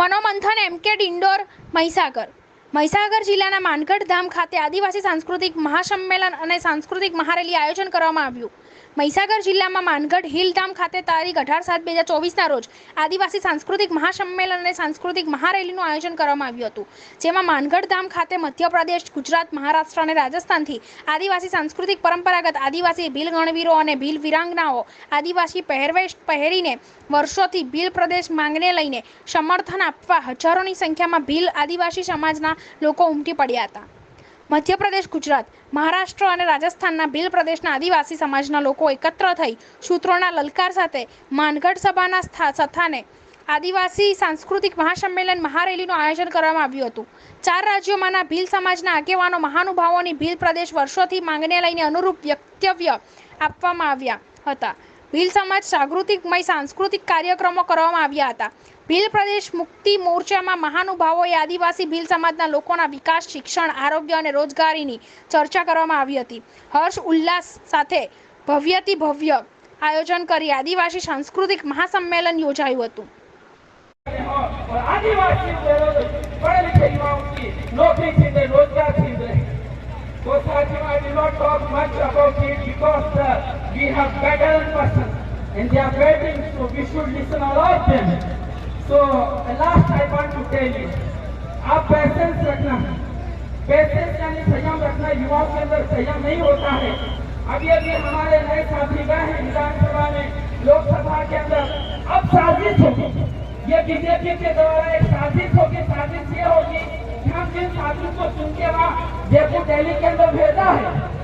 મનોમંથન એમ કે ઇન્ડોર મહીસાગર. મહીસાગર જિલ્લાના માનગઢ ધામ ખાતે આદિવાસી સાંસ્કૃતિક મહાસંમેલન અને સાંસ્કૃતિક મહારેલી આયોજન કરવામાં આવ્યું. મહીસાગર જિલ્લામાં માનગઢ હિલ ધામ ખાતે તારીખ અઢાર સાત બે હજાર ચોવીસના રોજ આદિવાસી સાંસ્કૃતિક મહાસંમેલન અને સાંસ્કૃતિક મહારેલીનું આયોજન કરવામાં આવ્યું હતું. જેમાં માનગઢ ધામ ખાતે મધ્યપ્રદેશ, ગુજરાત, મહારાષ્ટ્ર અને રાજસ્થાનથી આદિવાસી સાંસ્કૃતિક પરંપરાગત આદિવાસી ભીલ ગણવીરો અને ભીલ વિરાંગનાઓ આદિવાસી પહેરવેશ પહેરીને વર્ષોથી ભીલ પ્રદેશ માંગને લઈને સમર્થન આપવા હજારોની સંખ્યામાં ભીલ આદિવાસી સમાજના લોકો ઉમટી પડ્યા હતા. મધ્યપ્રદેશ, ગુજરાત. મહારાષ્ટ્ર અને રાજસ્થાનના ભીલ પ્રદેશના આદિવાસી સમાજના લોકો એકત્ર થઈ સૂત્રોના લલકાર સાથે માનગઢ સભાના સ્થા- સ્થાને આદિવાસી સાંસ્કૃતિક મહાસંમેલન મહારેલીનું આયોજન કરવામાં આવ્યું હતું. ચાર રાજ્યોમાંના ભીલ સમાજના આગેવાનો મહાનુભાવોની ભીલ પ્રદેશ વર્ષોથી માંગને લઈને અનુરૂપ વક્તવ્ય આપવામાં આવ્યા હતા. ભીલ સમાજ જાગૃતિમય સાંસ્કૃતિક કાર્યક્રમો કરવામાં આવ્યા હતા. ભીલ પ્રદેશ મુક્તિ મોરચામાં મહાનુભાવોએ આદિવાસી ભીલ સમાજના લોકોના વિકાસ શિક્ષણ આરોગ્ય અને રોજગારીની ચર્ચા કરવામાં આવી હતી. હર્ષ ઉલ્લાસ સાથે ભવ્યથી ભવ્ય આયોજન કરી આદિવાસી સાંસ્કૃતિક મહાસંમેલન યોજાયું હતું. and they are better, so we should listen a lot of them. The last I want to tell you, आप पेशेंस रखना। पेशेंस यानी संयम रखना युवाओं के अंदर संयम नहीं होता है। अभी अभी हमारे नए साथी गए हैं विधानसभा में, लोकसभा के अंदर। अब साजिश होगी। ये बीजेपी के द्वारा एक साजिश होगी, साजिश ये होगी हम जिन साथियों को चुन के वहाँ जयपुर दिल्ली के अंदर भेजा है